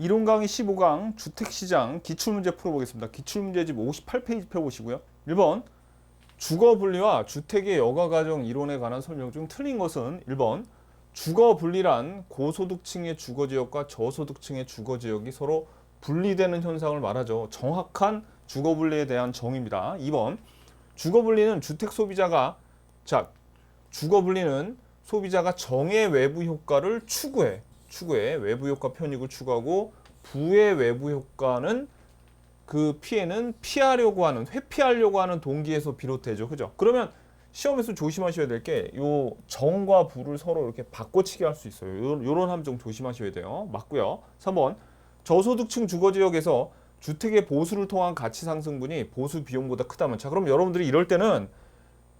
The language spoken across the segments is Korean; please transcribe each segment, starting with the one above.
이론 강의 15강 주택시장 기출문제 풀어보겠습니다. 기출문제집 58페이지 펴보시고요. 1번 주거 분리와 주택의 여가 과정 이론에 관한 설명 중 틀린 것은 1번 주거 분리란 고소득층의 주거 지역과 저소득층의 주거 지역이 서로 분리되는 현상을 말하죠. 정확한 주거 분리에 대한 정의입니다. 2번 주거 분리는 주택 소비자가 자 주거 분리는 소비자가 정의 외부 효과를 추구해 추구해 외부 효과 편익을 추구하고 부의 외부 효과는 그 피해는 피하려고 하는 회피하려고 하는 동기에서 비롯되죠. 그죠? 그러면 시험에서 조심하셔야 될 게 요 정과 부를 서로 이렇게 바꿔치기 할 수 있어요. 요, 요런 함정 조심하셔야 돼요. 맞고요. 3번 저소득층 주거 지역에서 주택의 보수를 통한 가치 상승분이 보수 비용보다 크다면 자 그럼 여러분들이 이럴 때는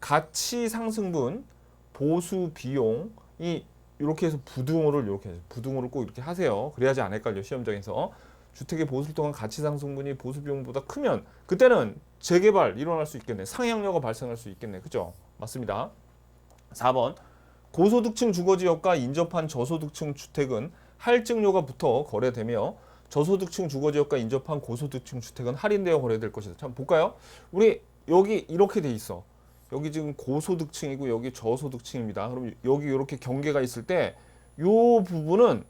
가치 상승분 보수 비용이 이렇게 해서 부등호를 이렇게 해서 부등호를 꼭 이렇게 하세요. 그래야지 안 헷갈려 시험장에서 주택의 보수를 통한 가치 상승분이 보수 비용보다 크면 그때는 재개발 일어날 수 있겠네. 상향료가 발생할 수 있겠네. 그죠? 맞습니다. 4번 고소득층 주거지역과 인접한 저소득층 주택은 할증료가 붙어 거래되며 저소득층 주거지역과 인접한 고소득층 주택은 할인되어 거래될 것이다. 참 볼까요? 우리 여기 이렇게 돼 있어. 여기 지금 고소득층이고 여기 저소득층입니다. 그럼 여기 이렇게 경계가 있을 때요 부분은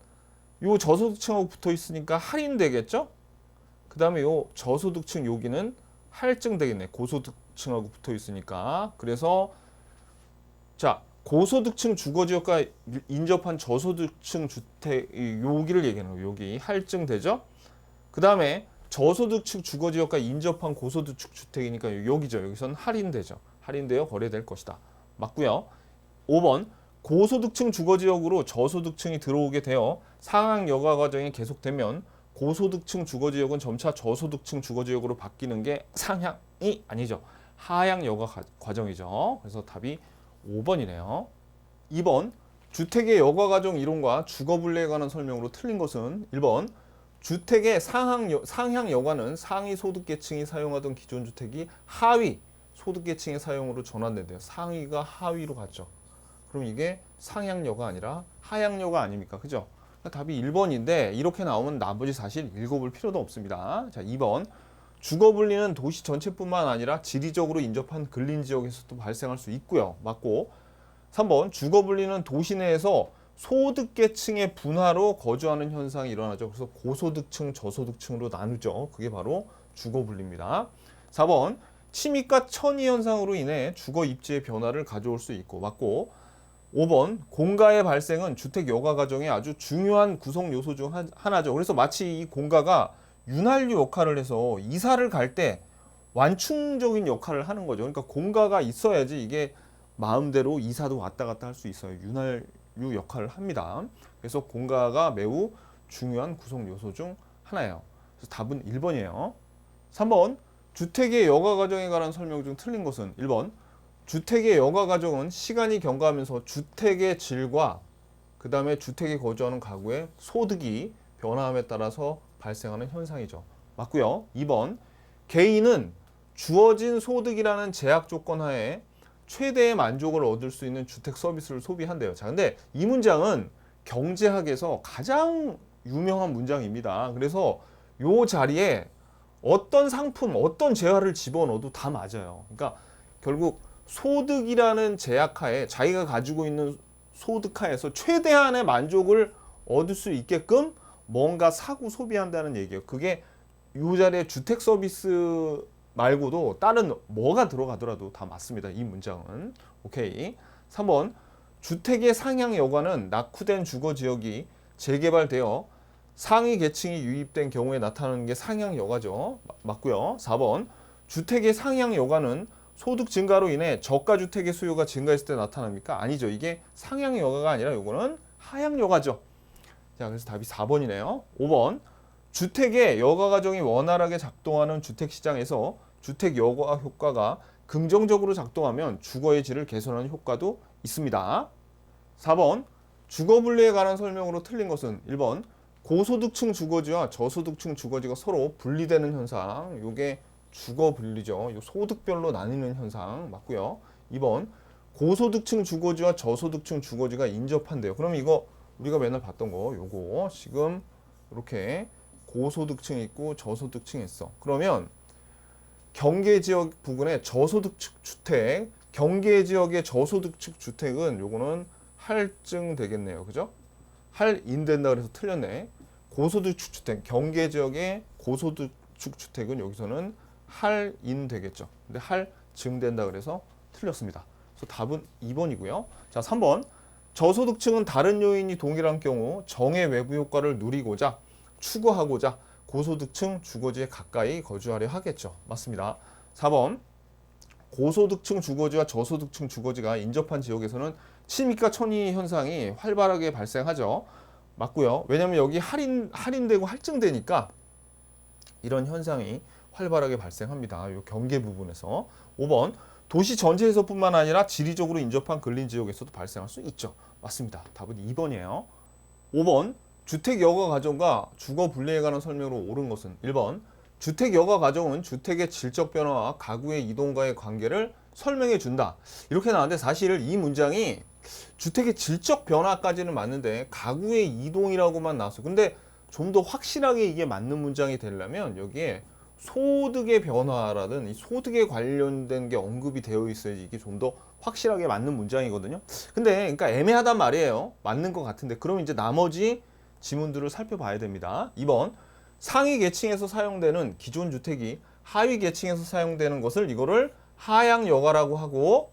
요 저소득층하고 붙어 있으니까 할인되겠죠? 그 다음에 요 저소득층 여기는 할증되겠네. 고소득층하고 붙어 있으니까. 그래서 자 고소득층 주거지역과 인접한 저소득층 주택 이 여기를 얘기하는 거예요. 여기 할증되죠? 그 다음에 저소득층 주거지역과 인접한 고소득층 주택이니까 여기죠. 여기선 할인되죠. 할인되어 거래될 것이다. 맞고요. 5번 고소득층 주거지역으로 저소득층이 들어오게 되어 상향 여가 과정이 계속되면 고소득층 주거지역은 점차 저소득층 주거지역으로 바뀌는 게 상향이 아니죠. 하향 가- 과정이죠. 그래서 답이 5번이네요. 2번 주택의 여가 과정 이론과 주거 분리에 관한 설명으로 틀린 것은 1번 주택의 상향, 여가는 상위 소득 계층이 사용하던 기존 주택이 하위 소득계층의 사용으로 전환된대요. 상위가 하위로 갔죠. 그럼 이게 상향여가 아니라 하향여가 아닙니까? 그죠? 그러니까 답이 1번인데 이렇게 나오면 나머지 사실 읽어볼 필요도 없습니다. 자, 2번 주거 분리는 도시 전체뿐만 아니라 지리적으로 인접한 근린 지역에서도 발생할 수 있고요. 맞고 3번 주거 분리는 도시 내에서 소득계층의 분화로 거주하는 현상이 일어나죠. 그래서 고소득층, 저소득층으로 나누죠. 그게 바로 주거 분리입니다. 4번 침입과 천이 현상으로 인해 주거 입지의 변화를 가져올 수 있고 맞고 5번 공가의 발생은 주택 여가 과정의 아주 중요한 구성 요소 중 한- 하나죠. 그래서 마치 이 공가가 윤활유 역할을 해서 이사를 갈 때 완충적인 역할을 하는 거죠. 그러니까 공가가 있어야지 이게 마음대로 이사도 왔다 갔다 할 수 있어요. 윤활유 역할을 합니다. 그래서 공가가 매우 중요한 구성 요소 중 하나예요. 그래서 답은 1번이에요. 3번 주택의 여가 과정에 관한 설명 중 틀린 것은 1번 주택의 여가 과정은 시간이 경과하면서 주택의 질과 그 다음에 주택에 거주하는 가구의 소득이 변화함에 따라서 발생하는 현상이죠. 맞고요. 2번 개인은 주어진 소득이라는 제약 조건 하에 최대의 만족을 얻을 수 있는 주택 서비스를 소비한대요. 자, 근데 이 문장은 경제학에서 가장 유명한 문장입니다. 그래서 요 자리에 어떤 상품, 어떤 재화를 집어넣어도 다 맞아요. 그러니까 결국 소득이라는 제약하에 자기가 가지고 있는 소득하에서 최대한의 만족을 얻을 수 있게끔 뭔가 사고 소비한다는 얘기예요. 그게 이 자리에 주택 서비스 말고도 다른 뭐가 들어가더라도 다 맞습니다. 이 문장은. 오케이. 3번 주택의 상향 여과는 낙후된 주거 지역이 재개발되어 상위 계층이 유입된 경우에 나타나는 게 상향 여가죠. 마- 맞고요. 4번 주택의 상향 여가는 소득 증가로 인해 저가 주택의 수요가 증가했을 때 나타납니까? 아니죠. 이게 상향 여가가 아니라 요거는 하향 여가죠. 자, 그래서 답이 4번이네요. 5번 주택의 여가 과정이 원활하게 작동하는 주택 시장에서 주택 여가 효과가 긍정적으로 작동하면 주거의 질을 개선하는 효과도 있습니다. 4번 주거 분리에 관한 설명으로 틀린 것은 1번 고소득층 주거지와 저소득층 주거지가 서로 분리되는 현상. 요게 주거 분리죠. 요 소득별로 나뉘는 현상 맞고요. 2번 고소득층 주거지와 저소득층 주거지가 인접한대요. 그럼 이거 우리가 맨날 봤던 거 요거 지금 이렇게 고소득층 있고 저소득층 있어. 그러면 경계 지역 부근에 저소득층 주택, 경계 지역의 저소득층 주택은 요거는 할증 되겠네요. 그죠? 할인 된다 그래서 틀렸네. 고소득축 주택, 경계 지역의 고소득축 주택은 여기서는 할인 되겠죠. 근데 할 증된다 그래서 틀렸습니다. 그래서 답은 2번이고요. 자, 3번. 저소득층은 다른 요인이 동일한 경우 정의 외부 효과를 누리고자 추구하고자 고소득층 주거지에 가까이 거주하려 하겠죠. 맞습니다. 4번. 고소득층 주거지와 저소득층 주거지가 인접한 지역에서는 침입과 천이 현상이 활발하게 발생하죠. 맞고요. 왜냐하면 여기 할인 할인되고 할증되니까 이런 현상이 활발하게 발생합니다. 요 경계 부분에서 5번 도시 전체에서뿐만 아니라 지리적으로 인접한 근린 지역에서도 발생할 수 있죠. 맞습니다. 답은 2번이에요. 5번 주택 여가 가정과 주거 분리에 관한 설명으로 옳은 것은 1번 주택 여가 가정은 주택의 질적 변화와 가구의 이동과의 관계를 설명해 준다. 이렇게 나왔는데 사실 이 문장이 주택의 질적 변화까지는 맞는데 가구의 이동이라고만 나왔어. 근데 좀 더 확실하게 이게 맞는 문장이 되려면 여기에 소득의 변화라든 이 소득에 관련된 게 언급이 되어 있어야지 이게 좀 더 확실하게 맞는 문장이거든요. 근데 그러니까 애매하단 말이에요. 맞는 것 같은데 그럼 이제 나머지 지문들을 살펴봐야 됩니다. 2번 상위 계층에서 사용되는 기존 주택이 하위 계층에서 사용되는 것을 이거를 하향 여가라고 하고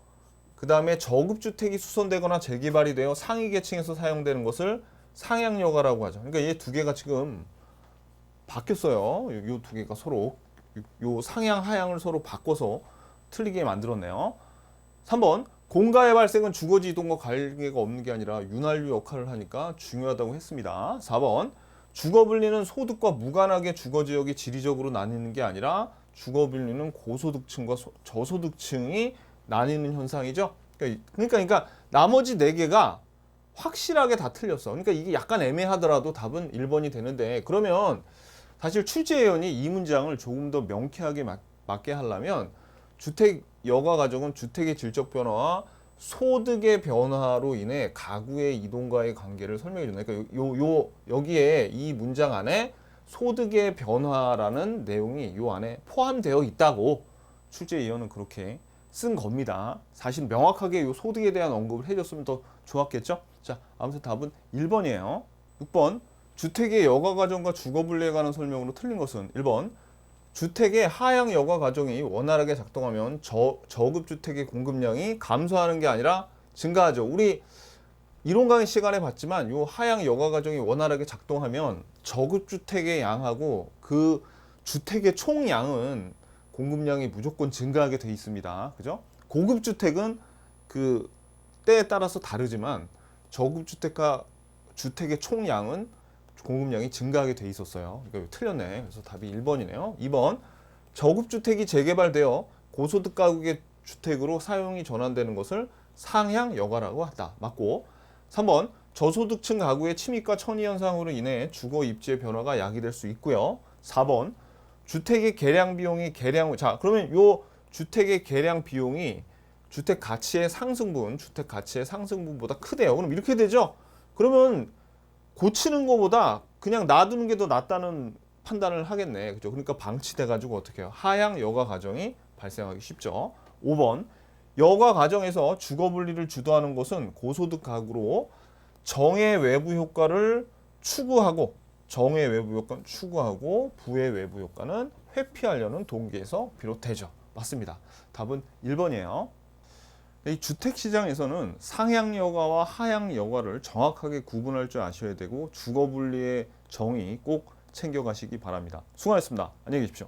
그 다음에 저급 주택이 수선되거나 재개발이 되어 상위 계층에서 사용되는 것을 상향 여가라고 하죠. 그러니까 얘 두 개가 지금 바뀌었어요. 이두 개가 서로 요- 요 상향 하향을 서로 바꿔서 틀리게 만들었네요. 3번 공가의 발생은 주거지 이동과 관계가 없는 게 아니라 윤활유 역할을 하니까 중요하다고 했습니다. 4번 주거 분리는 소득과 무관하게 주거 지역이 지리적으로 나뉘는 게 아니라 주거 분리는 고소득층과 소- 저소득층이 나뉘는 현상이죠. 그러니까, 그러니까, 그러니까 나머지 네 개가 확실하게 다 틀렸어. 그러니까 이게 약간 애매하더라도 답은 1번이 되는데 그러면 사실 출제위원이 이 문장을 조금 더 명쾌하게 맞, 맞게 하려면 주택 여가 가정은 주택의 질적 변화와 소득의 변화로 인해 가구의 이동과의 관계를 설명해 준다. 그러니까 요, 요 여기에 이 문장 안에 소득의 변화라는 내용이 요 안에 포함되어 있다고 출제위원은 그렇게 쓴 겁니다. 사실 명확하게 요 소득에 대한 언급을 해줬으면 더 좋았겠죠? 자, 아무튼 답은 1번이에요. 6번 주택의 여가 가정과 주거 분리에 관한 설명으로 틀린 것은 1번 주택의 하향 여가 가정이 원활하게 작동하면 저, 저급 주택의 공급량이 감소하는 게 아니라 증가하죠. 우리 이론 강의 시간에 봤지만 요 하향 여가 가정이 원활하게 작동하면 저급 주택의 양하고 그 주택의 총 양은 공급량이 무조건 증가하게 돼 있습니다. 그죠? 고급 주택은 그 때에 따라서 다르지만 저급 주택과 주택의 총 양은 공급량이 증가하게 돼 있었어요. 그러니까 틀렸네. 그래서 답이 1번이네요. 2번 저급 주택이 재개발되어 고소득 가구의 주택으로 사용이 전환되는 것을 상향 여가라고 한다. 맞고 3번 저소득층 가구의 침입과 천이 현상으로 인해 주거 입지의 변화가 야기될 수 있고요. 4번 주택의 개량 비용이 개량 자 그러면 요 주택의 개량 비용이 주택 가치의 상승분, 주택 가치의 상승분보다 크대요. 그럼 이렇게 되죠? 그러면 고치는 것보다 그냥 놔두는 게 더 낫다는 판단을 하겠네. 그죠? 그러니까 방치돼 가지고 어떻게 해요? 하향 여가 가정이 발생하기 쉽죠. 5번 여가 가정에서 주거 분리를 주도하는 것은 고소득 가구로 정의 외부 효과를 추구하고 정의 외부 효과는 추구하고 부의 외부 효과는 회피하려는 동기에서 비롯되죠. 맞습니다. 답은 1번이에요. 이 주택 시장에서는 상향 여가와 하향 여가를 정확하게 구분할 줄 아셔야 되고 주거 분리의 정의 꼭 챙겨 가시기 바랍니다. 수고하셨습니다. 안녕히 계십시오.